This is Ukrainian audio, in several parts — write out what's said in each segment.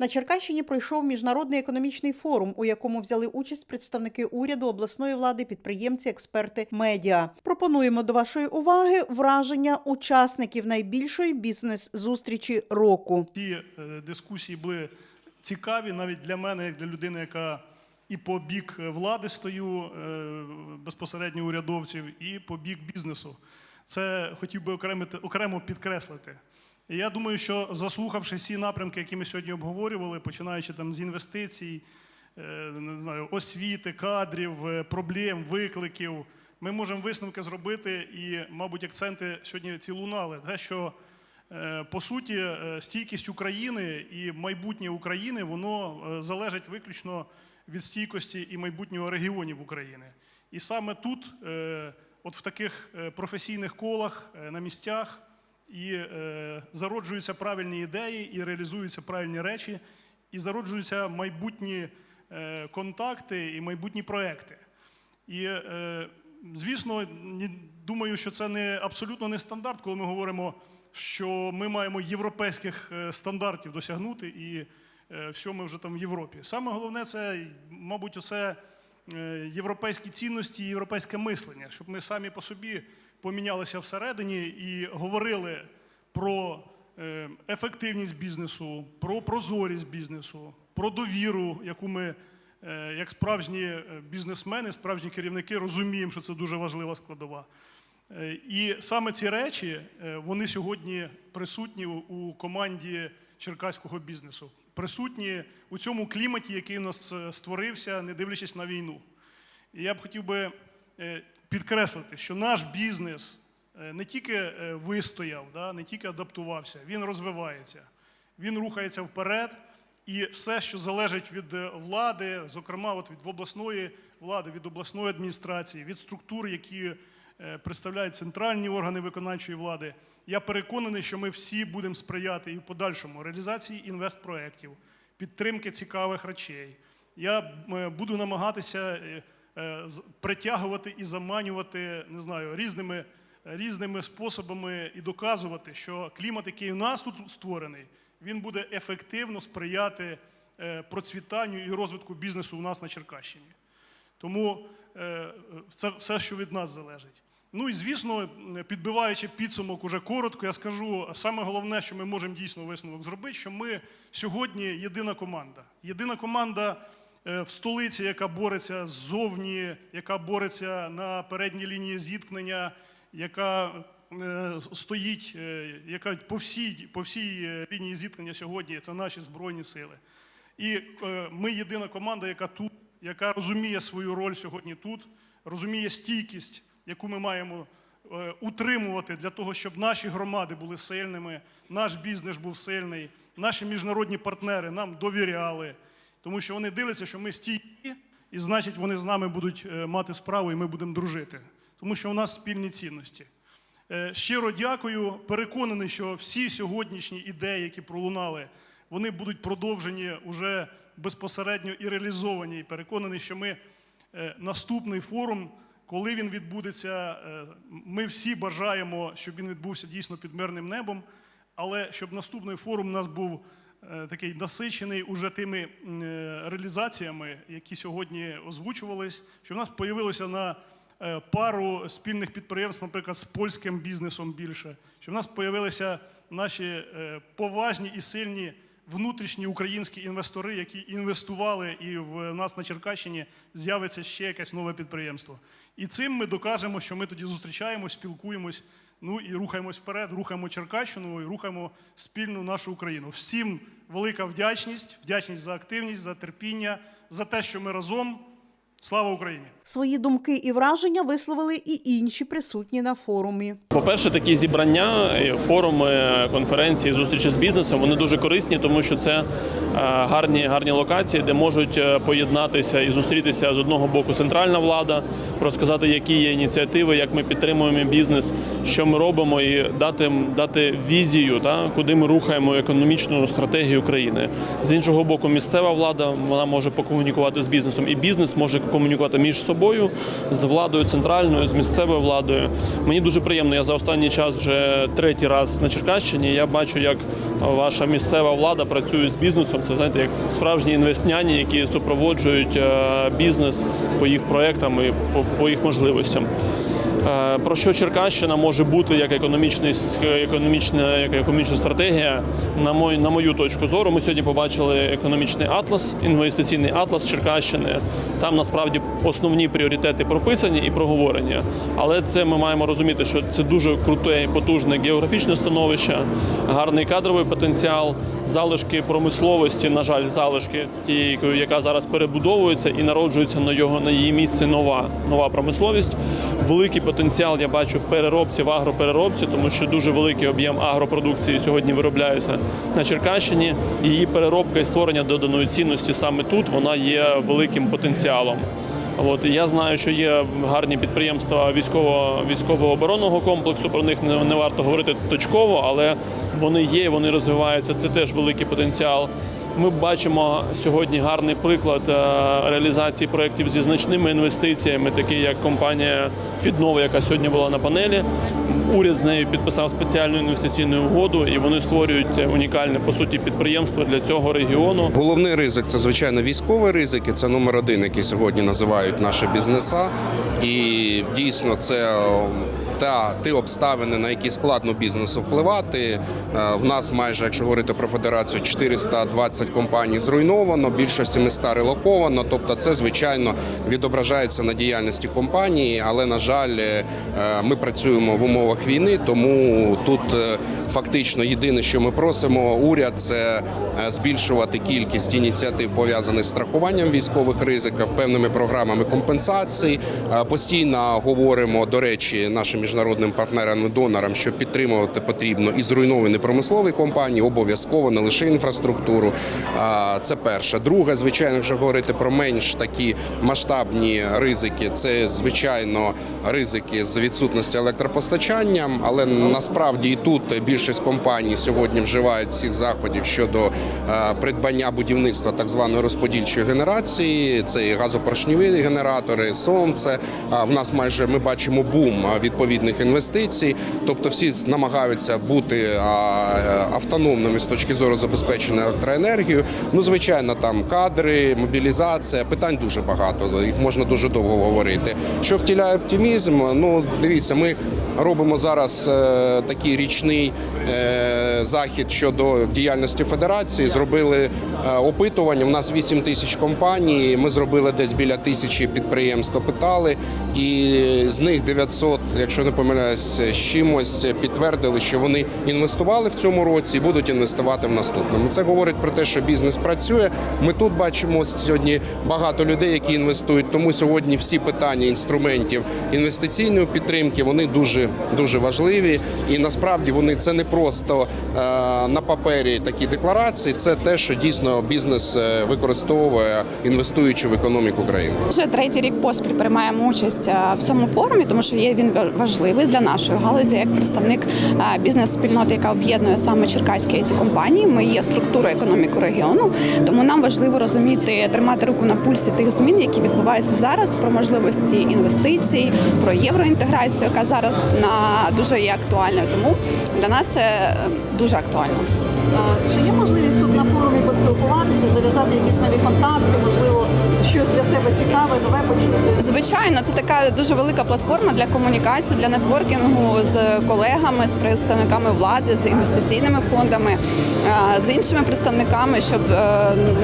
На Черкащині пройшов міжнародний економічний форум, у якому взяли участь представники уряду, обласної влади, підприємці, експерти, медіа. Пропонуємо до вашої уваги враження учасників найбільшої бізнес-зустрічі року. Ті е, дискусії були цікаві навіть для мене, як для людини, яка і по бік е, влади стою е, безпосередньо урядовців, і по бік бізнесу. Це хотів би окремити, окремо підкреслити. І я думаю, що заслухавши всі напрямки, які ми сьогодні обговорювали, починаючи там з інвестицій, е, не знаю, освіти, кадрів, е, проблем, викликів, ми можемо висновки зробити і, мабуть, акценти сьогодні ці лунали. Те, що Е, По суті, стійкість України і майбутнє України воно залежить виключно від стійкості і майбутнього регіонів України. І саме тут, от в таких професійних колах на місцях, і зароджуються правильні ідеї, і реалізуються правильні речі, і зароджуються майбутні е, контакти і майбутні проекти. І, е, звісно, думаю, що це не абсолютно не стандарт, коли ми говоримо, що ми маємо європейських е, стандартів досягнути, і все ми вже там в Європі. Саме головне це, мабуть, оце європейські цінності, європейське мислення, щоб ми самі по собі помінялися всередині і говорили про е, ефективність бізнесу, про прозорість бізнесу, про довіру, яку ми, е, як справжні е, бізнесмени, справжні керівники, розуміємо, що це дуже важлива складова. І саме ці речі вони сьогодні присутні у- команді черкаського бізнесу, присутні у цьому кліматі, який у нас створився, не дивлячись на війну. І я б хотів би підкреслити, що наш бізнес не тільки е, вистояв, да, не тільки адаптувався, він розвивається, він рухається вперед. І все, що залежить від е, влади, зокрема от від обласної влади, від обласної адміністрації, від структур, які е, представляють центральні органи виконавчої влади, я переконаний, що ми всі будемо сприяти і в подальшому реалізації інвестпроєктів, підтримки цікавих речей. Я е, буду намагатися е, е, притягувати і заманювати, не знаю, різними, різними способами і доказувати, що клімат, який у нас тут створений, він буде ефективно сприяти е, процвітанню і розвитку бізнесу у нас на Черкащині. Тому е, це все, що від нас залежить. Ну і звісно, підбиваючи підсумок уже коротко, я скажу саме головне, що ми можемо дійсно висновок зробити, що ми сьогодні єдина команда. Єдина команда е, в столиці, яка бореться ззовні, яка бореться на передній лінії зіткнення, яка е, стоїть, е, яка по всій, по всій е, лінії зіткнення сьогодні це наші збройні сили. І ми єдина команда, яка тут, яка розуміє свою роль сьогодні тут, розуміє стійкість, яку ми маємо утримувати для того, щоб наші громади були сильними, наш бізнес був сильний, наші міжнародні партнери нам довіряли, тому що вони дивляться, що ми стійкі, і значить вони з нами будуть е, мати справу, і ми будемо дружити, тому що у нас спільні цінності. Е, Щиро дякую. Переконаний, що всі сьогоднішні ідеї, які пролунали, вони будуть продовжені уже безпосередньо і реалізовані. І переконаний, що ми е, наступний форум, коли він відбудеться, ми всі бажаємо, щоб він відбувся дійсно під мирним небом, але щоб наступний форум у нас був такий насичений уже тими е, реалізаціями, які сьогодні озвучувались, що в нас появилося на е, пару спільних підприємств, наприклад, з польським бізнесом більше, що в нас появилися наші е, поважні і сильні внутрішні українські інвестори, які інвестували, і в нас на Черкащині з'явиться ще якесь нове підприємство. І цим ми докажемо, що ми тоді зустрічаємось, спілкуємось, ну і рухаємось вперед, рухаємо Черкащину і рухаємо спільну нашу Україну. Всім велика вдячність, вдячність за активність, за терпіння, за те, що ми разом. Слава Україні! Свої думки і враження висловили і інші присутні на форумі. По-перше, такі зібрання, е, форуми, конференції, зустрічі з бізнесом вони дуже корисні, тому що це е, гарні, гарні локації, де можуть е, поєднатися і зустрітися з одного боку центральна влада, розказати, які є ініціативи, як ми підтримуємо бізнес, що ми робимо, і дати, дати візію, та, куди ми рухаємо економічну стратегію країни. З іншого боку, місцева влада вона може покомунікувати з бізнесом, і бізнес може комунікувати між собою з владою центральною, з місцевою владою. Мені дуже приємно. Я за останній час вже третій раз на Черкащині. Я бачу, як ваша місцева влада працює з бізнесом. Це знаєте, як справжні інвестняні, які супроводжують е, бізнес по їх проектам і по, по їх можливостям. Е, Про що Черкащина може бути як економічний економічна, як економічна стратегія? На мою на мою точку зору, ми сьогодні побачили економічний атлас, інвестиційний атлас Черкащини. Там насправді основні пріоритети прописані і проговорені. Але це ми маємо розуміти, що це дуже круте і потужне географічне становище, гарний кадровий потенціал, залишки промисловості, на жаль, залишки тієї, яка зараз перебудовується і народжується на його на її місці нова нова промисловість. Великий потенціал я бачу в переробці, в агропереробці, тому що дуже великий об'єм агропродукції сьогодні виробляється на Черкащині. Її переробка і створення доданої цінності саме тут вона є великим потенціалом. От я знаю, що є гарні підприємства військово військово-оборонного комплексу. Про них не, не варто говорити точково, але вони є, вони розвиваються. Це теж великий потенціал. Ми бачимо сьогодні гарний приклад е, реалізації проєктів зі значними інвестиціями, такі як компанія Фіднова, яка сьогодні була на панелі. Уряд з нею підписав спеціальну інвестиційну угоду, і вони створюють унікальне по суті підприємство для цього регіону. Головний ризик це звичайно військовий ризик, і це номер один, який сьогодні називають наші бізнеса. І дійсно це та ті обставини, на які складно бізнесу впливати. Е, В нас майже, якщо говорити про федерацію, 420 компаній зруйновано, більше 700 релоковано. Тобто, це звичайно відображається на діяльності компанії, але на жаль, е, ми працюємо в умовах війни, тому тут е, фактично єдине, що ми просимо уряд, це збільшувати кількість ініціатив пов'язаних з страхуванням військових ризиків, певними програмами компенсацій. Е, Постійно говоримо, до речі, нашим міжнародним партнерам і донорам, що підтримувати потрібно і зруйновані промислові компанії, обов'язково не лише інфраструктуру. Це перше. Друге, звичайно, якщо говорити про менш такі масштабні ризики, це звичайно ризики з відсутності електропостачання, але насправді і тут більшість компаній сьогодні вживають всіх заходів щодо е, придбання будівництва так званої розподільчої генерації. Це і газопоршневі генератори, сонце. В нас майже ми бачимо бум а, відповідних інвестицій. Тобто всі намагаються бути е, автономними з точки зору забезпечення електроенергією. Ну, звичайно, там кадри, мобілізація. Питань дуже багато. Їх можна дуже довго говорити. Що втіляє оптимізм? Ну, дивіться, ми робимо зараз е, такий річний е, захід щодо діяльності федерації. Зробили е, опитування. У нас 8 тисяч компаній. Ми зробили десь біля тисячі підприємств, опитали, і з них 900, якщо не помиляюсь, з чимось підтвердили, що вони інвестували в цьому році і будуть інвестувати в наступному. Це говорить про те, що бізнес працює. Ми тут бачимо сьогодні багато людей, які інвестують. Тому сьогодні всі питання інструментів інвестиційної підтримки вони дуже дуже важливі. І насправді вони це не просто на папері такі декларації, це те, що дійсно бізнес е, використовує інвестуючи в економіку країни. Вже третій рік поспіль приймаємо участь в цьому форумі, тому що є він важливий для нашої галузі як представник бізнес-спільноти, яка об'єднує саме черкаські it компанії. Ми є структурою економіки регіону, тому нам важливо розуміти, тримати руку на пульсі тих змін, які відбуваються зараз, про можливості інвестицій, про євроінтеграцію, яка зараз на дуже є актуальною. Тому для нас це е, дуже актуально. Чи є можливість тут на форумі поспілкуватися, зав'язати якісь нові контакти, можливо, щось для себе цікаве, нове почути? Звичайно, це така дуже велика платформа для комунікації, для нетворкінгу з колегами, з представниками влади, з інвестиційними фондами, з іншими представниками, щоб е,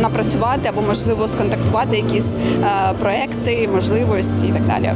напрацювати або можливо сконтактувати якісь е, проекти, можливості і так далі.